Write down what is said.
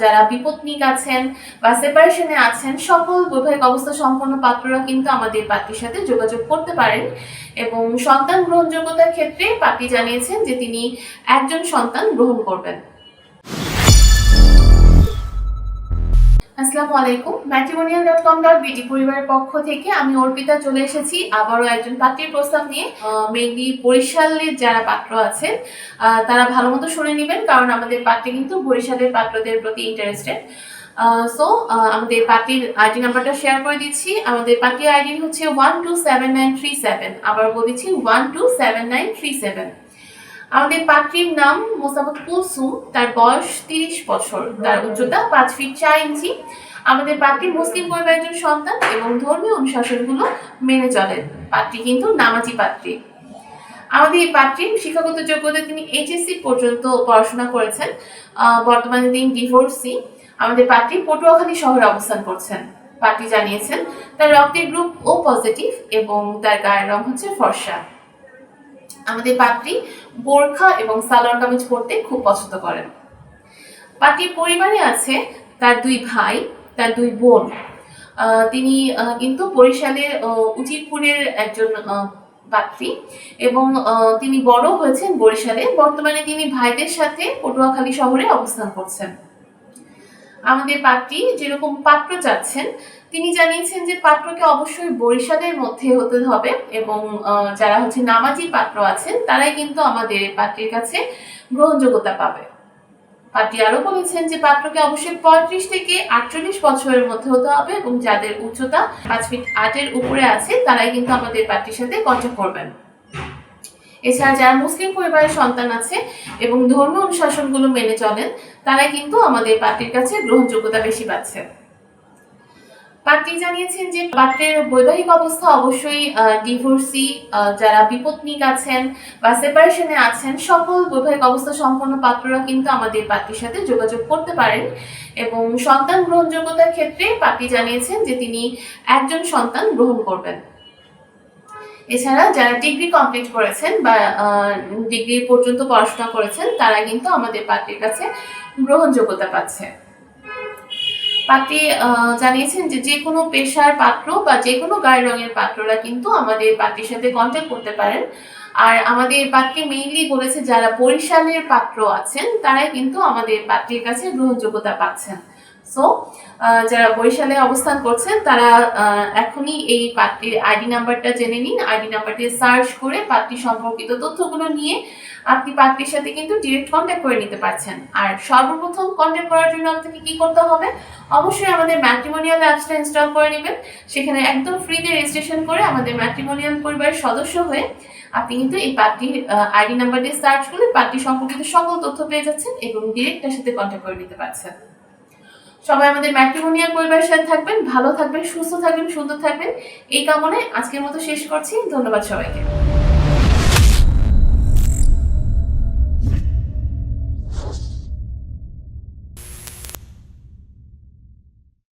যারা বিপত্নিক আছেন বা সেপারেশনে আছেন, সকল বৈবাহিক অবস্থা সম্পন্ন পাত্ররা কিন্তু আমাদের পার্টির সাথে যোগাযোগ করতে পারেন এবং সন্তান গ্রহণযোগ্যতার ক্ষেত্রে পার্টি জানিয়েছেন যে তিনি একজন সন্তান গ্রহণ করবেন। আসসালামু আলাইকুম। Matrimonial dot com dot BD পরিবারের পক্ষ থেকে আমি অর্পিতা চলে এসেছি। আবারও একজন পাত্রীর প্রস্তাব নিয়ে মেনলি বরিশালের যারা পাত্র আছেন তারা ভালো মতো শুনে নেবেন, কারণ আমাদের পাত্রী কিন্তু বরিশালের পাত্রদের প্রতি ইন্টারেস্টেড সো আমাদের পার্টির আইডি নাম্বারটা শেয়ার করে দিচ্ছি। আমাদের পার্টির আইডি হচ্ছে one two seven nine three seven আবার বলেছি one two seven nine three seven আমাদের পাত্রীর নাম মোসামত কুলসুম, তার বয়স তিরিশ বছর, তার উচ্চতা পাঁচ ফিট চার ইঞ্চি। আমাদের পাত্রী মুসলিম পরিবারের একজন সন্তান এবং ধর্মীয় অনুশাসনগুলো মেনে চলেন। পাত্রী কিন্তু নামাজি পাত্রী। আমাদের এই পাত্রীর শিক্ষাগত যোগ্যতা তিনি এইচএসসি পর্যন্ত পড়াশোনা করেছেন। বর্তমানে তিনি ডিভোর্সি আমাদের পাত্রী পটুয়াখালী শহরে অবস্থান করছেন। পাত্রী জানিয়েছেন, তার রক্তের গ্রুপ ও পজিটিভ এবং তার গায়ের রং হচ্ছে ফর্সা। আমাদের পাত্রী বোরখা এবং সালোয়ার কামিজ পরতে খুব পছন্দ করেন। পাত্রীর পরিবারে আছে তার দুই ভাই, তার দুই বোন। তিনি কিন্তু বরিশালের উজিরপুরের একজন পাত্রী এবং তিনি বড় হয়েছেন বরিশালে। বর্তমানে তিনি ভাইদের সাথে পটুয়াখালী শহরে অবস্থান করছেন। আমাদের পাত্রী যেরকম পাত্র চাচ্ছেন, তিনি জানিয়েছেন যে পাত্রকে অবশ্যই বরিশালের মধ্যে হতে হবে এবং যারা হচ্ছে নামাজি পাত্র আছেন, তারাই কিন্তু আমাদের পাত্রীর কাছে গ্রহণযোগ্যতা পাবে। পাত্রী আরও বলেছেন যে পাত্রকে অবশ্যই পঁয়ত্রিশ থেকে আটচল্লিশ বছরের মধ্যে হতে হবে এবং যাদের উচ্চতা পাঁচ ফিট আটের উপরে আছে, তারাই কিন্তু আমাদের পাত্রীর সাথে কন্ট্যাক্ট করবেন। এছাড়া যারা মুসলিম পরিবারের সন্তান আছে এবং ধর্মীয় অনুশাসনগুলো মেনে চলেন, তারাই কিন্তু আমাদের পাত্রীর কাছে গ্রহণযোগ্যতা বেশি পাচ্ছে। পাত্রী জানিয়েছেন যে পাত্রের বৈবাহিক অবস্থা অবশ্যই ডিভোর্সি যারা বিপত্নিক আছেন বা সেপারেশনে আছেন, সকল বৈবাহিক অবস্থা সম্পন্ন পাত্ররা কিন্তু আমাদের পাত্রীর সাথে যোগাযোগ করতে পারেন এবং সন্তান গ্রহণযোগ্যতার ক্ষেত্রে পাত্রী জানিয়েছেন যে তিনি একজন সন্তান গ্রহণ করবেন। এছাড়া যারা ডিগ্রি কমপ্লিট করেছেন বা ডিগ্রি পর্যন্ত পড়াশোনা করেছেন, তারা কিন্তু আমাদের পাত্রীর কাছে গ্রহণযোগ্যতা পাচ্ছে। পাত্রী জানিয়েছেন যে যে কোনো পেশার পাত্র বা যে কোনো গায়ের রঙের পাত্ররা কিন্তু আমাদের পাত্রীর সাথে কন্ট্যাক্ট করতে পারেন। আর আমাদের পাত্রী মেইনলি বলেছে যারা বরিশালের পাত্র আছেন, তারাই কিন্তু আমাদের পাত্রীর কাছে গ্রহণযোগ্যতা পাচ্ছেন। সো যারা বরিশালে অবস্থান করছেন, তারা এখনই এই পাত্রীর আইডি নাম্বারটা জেনে নিন। আইডি নাম্বারটি সার্চ করে পাত্রী সম্পর্কিত তথ্যগুলো নিয়ে আপনি পাত্রীর সাথে কিন্তু ডিরেক্ট কন্ট্যাক্ট করে নিতে পারছেন। আর সর্বপ্রথম কন্ট্যাক্ট করার জন্য আপনাকে কি করতে হবে? অবশ্যই আমাদের ম্যাট্রিমোনিয়াল অ্যাপসটা ইনস্টল করে নেবেন। সেখানে একদম ফ্রিতে রেজিস্ট্রেশন করে আমাদের ম্যাট্রিমোনিয়াল পরিবারের সদস্য হয়ে আপনি কিন্তু এই পার্টির আইডি নাম্বার দিয়ে সার্চ করলে পার্টি সম্পর্কিত সকল তথ্য পেয়ে যাচ্ছেন এবং ডিরেক্ট সাথে কন্ট্যাক্ট করে নিতে পারছেন। সবাই আমাদের ম্যাট্রিমোনিয়াল পরিবারের সাথে থাকবেন, ভালো থাকবেন, সুস্থ থাকবেন, সুন্দর থাকবেন। এই কামনায় আজকের মতো শেষ করছি। ধন্যবাদ সবাইকে।